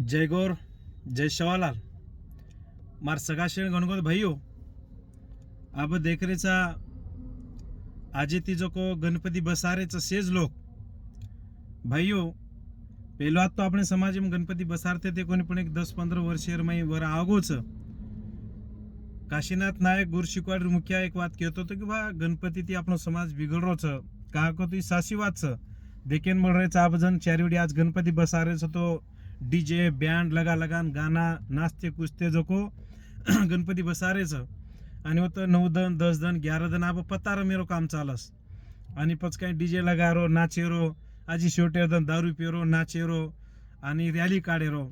जय गौर जय शवालाल. मार सगाशे गणगौल भैयो अब देख रेचा आजी ती जको गणपती बसारे च शेज लोक. भैयो पेलो तो आपणे समाज में गणपती बसारते ते कोणी पण एक दस पंद्रह वर्षेयर माई वर आवगो च. काशीनाथ नायक गुरु शिकवाड मुखिया एक वाद केतो तो की बा गणपती ती आपणो समाज बिगड रो च. काको तुई सासीवाद च. देखील मंडरे चा अब जन चारिवटी आज गणपती बसारे छो तो डीजे बँड लगा लगान गाना नाचते कुचते जको गणपती बसारेचं. आणि होतं नऊ दन दस दन ग्यारा दन आप पत्ता मेरो काम चालस. आणि पच काही डी जे लगारो नाचेरो आजी शेवटे दन दारू पेरो नाचेरो आणि रॅली काढेरो.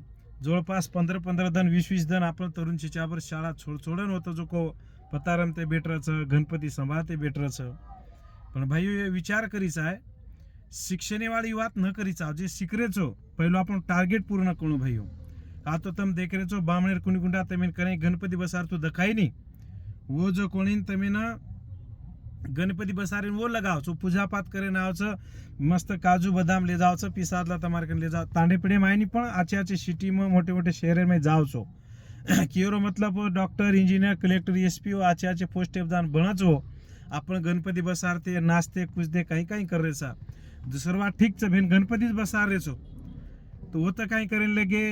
जवळपास पंधरा पंधरा दन वीस वीस जण आपण तरुण शिच्यावर शाळा छोड छोडन होतं जो को पतारम ते बेटरचं गणपती संभाळ ते बेटरचं. पण भाई विचार करीचा आहे. शिक्षणे वाली वात न करी चा जे सीख रे छो पेलो टारगेट पूर्ण कुणु भयो आ तो तम देख रे छो बामण कुंड कुंडा तमे कहीं गणपति बसारतो देखाई नी वो जो कोणी तमीन ना गणपति बसारी वो लगाओ छो पूजा पाठ करन आओ छो मस्त काजू बदाम ले जाओ छो पिसादला तमार कन ले जाओ तांडे पिडे में आई नी पण आचे आचे सिटी में मोटे मोटे शहर में जाओ छो कियो मतलब doctor engineer collector S P O आचे आचे पोस्ट अवधान बण छो आपणे गणपति बसारते नाचते कूजते कई काई करे छा वाट ठीक छ भेन गणपतीच बसा रेचो तर होतं काय करेन लगे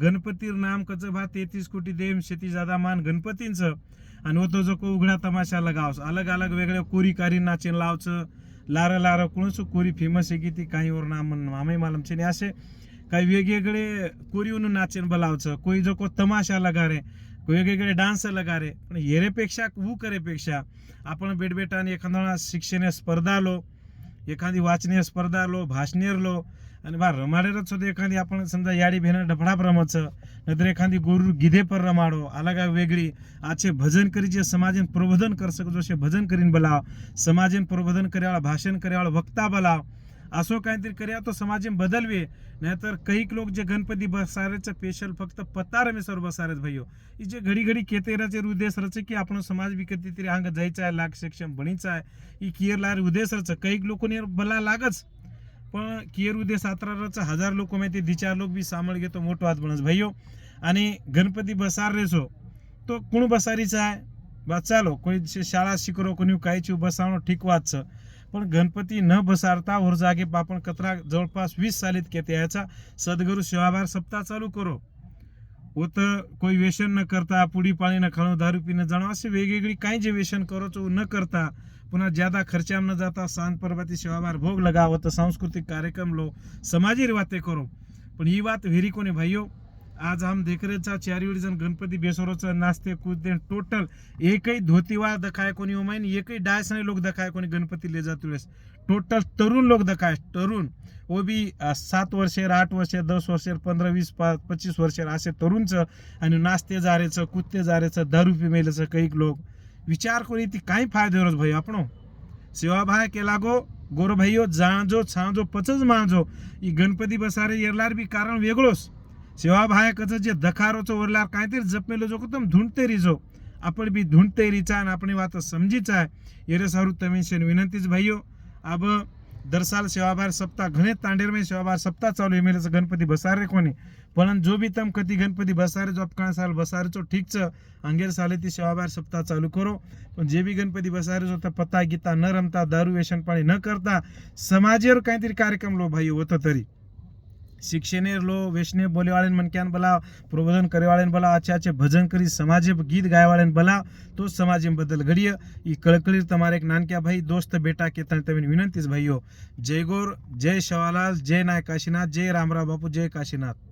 गणपतीर नाम कच भा तेहतीस कोटी देम शेती जादा मान गणपतींचं. आणि होतो जो को उघडा तमाशा लगावस अलग अलग वेगळ्या कोरी कारी नाचेन लावचं. लार लार कोणच कोरी फेमस आहे की ती काही वर नाम मामे मालमचे आणि असे काही वेगवेगळे कोरीवरून नाचेन बलावचं. कोई जो को तमाशा लगा रे वेगवेगळे डान्स लगा रे. पण हेरेपेक्षा वू करेपेक्षा आपण बेटबेटाने एखादा शिक्षण स्पर्धा लो एखादी वाचनीय स्पर्धा लो भाषणीय लो आणि बा रमाडेरच सुद्धा एखादी आपण समजा याडी भेना ढफडाप रमाचं नाहीतर एखादी गुरु गिधे पर रमाडो अलगा वेगळी आजचे भजन करी जे समाजन प्रबोधन कर सक जसे भजन करीन बलाव समाजन प्रबोधन करेवाळा भाषण करेवाळा वक्ता बलाव असो काहीतरी करूया तो समाज में बदलवे. नाहीतर काही लोक जे गणपती बसारेचं स्पेशल फक्त पत्तार में सर्व बसारत भाईयो. जे घडी घडी केतेराचे उद्देश रचे की आपण समाज विकती तरी हांग जायचा आहे लाख सक्षम बणीचा आहे. ई कियर लार उद्देश रच काही लोक बला लागच. पण कियर उद्देश आत्रारच हजार लोक माहिती दिचार लोक बी सामळ घेतो मोठो वाद बनस भाईयो. आणि गणपती बसार रेसो तो कुण बसारीचा आहे? बा चालो कोणी शाळा शिकरो कोणी कायची बसावणं ठीक वाच पण गणपती न बसारता वर जागे आपण कचरा जवळपास वीस सालीत केते याचा सद्गुरू सेवाभार सप्ताह चालू करो. होतं कोई व्यसन न करता पुडी पाणी न खाणं दारू पिणं जाणं असे वेगवेगळी काही जे व्यसन करो न करता पुन्हा ज्यादा खर्चा न जाता सांत पर्वती सेवाभार भोग लगावं तर सांस्कृतिक कार्यक्रम लो समाजी वाते करो. पण ही बात व्हेरी कोणी भाईयो आज हम देख रहे चा चारी जण गणपती बेसरोचं नाचते कूदते टोटल एकही धोतीवाळ दखाय कोणी उमाईन एकही डायस नाही लोक दखाय कोणी गणपती ले जात वेळेस. टोटल तरुण लोक दखाय तरुण. वो बी सात वर्षेर आठ वर्षेर दस वर्षेर पंधरा वीस पा पच्चीस वर्षेर असे तरुणचं आणि नाचते जारेचं कुत्ते जारेचं दारू पिमेलेचं कैक लोक. विचार कोणी ती काही फायदे रोज भाई आपण? सेवाभाय केला गो गोर भाईयो जाणजो छाजो पचज मांजो. ई गणपती बसारे येरलार बी कारण वेगळोच. सेवाभाय कच जे दखारोचं वरलार काहीतरी जपमेलो जो तुम धुंडते रिजो आपण बी धुंडतेरीचा आणि आपण वात समजीचा आहे. येरे सारू तमिशन विनंतीच भाईयो अब दरसाल सेवाभार सप्ताह घणे तांडेर में सेवाभार सप्ताह चालू आहे मेलेचं गणपती बसारे कोणी? पण जो बी तम कधी गणपती बसारे जो अपकाळ साल बसारेचो ठीकच ठीक च अंगेर साले ती सेवाभार सप्ताह चालू करो. पण जे बी गणपती बसारे जो तर पत्ता गीता न रमता दारू व्यसन पाणी न करता समाजेवर काहीतरी कार्यक्रम लो भाई होतं तरी. शिक्षणे लो वैष्णे बोले वाले मनक्यान बला प्रबोधन करे वाले बला अच्छे अच्छे भजन करी समाज गीत गाय वाले बला तो समाज में बदल घड़िए ई कड़कड़ी तुम्हारे एक नान क्या भाई दोस्त बेटा के तन तमिन विनंतीस भाइयों जय गोर जय शवालाल जय नायक काशीनाथ जय रामराव बापू जय काशीनाथ.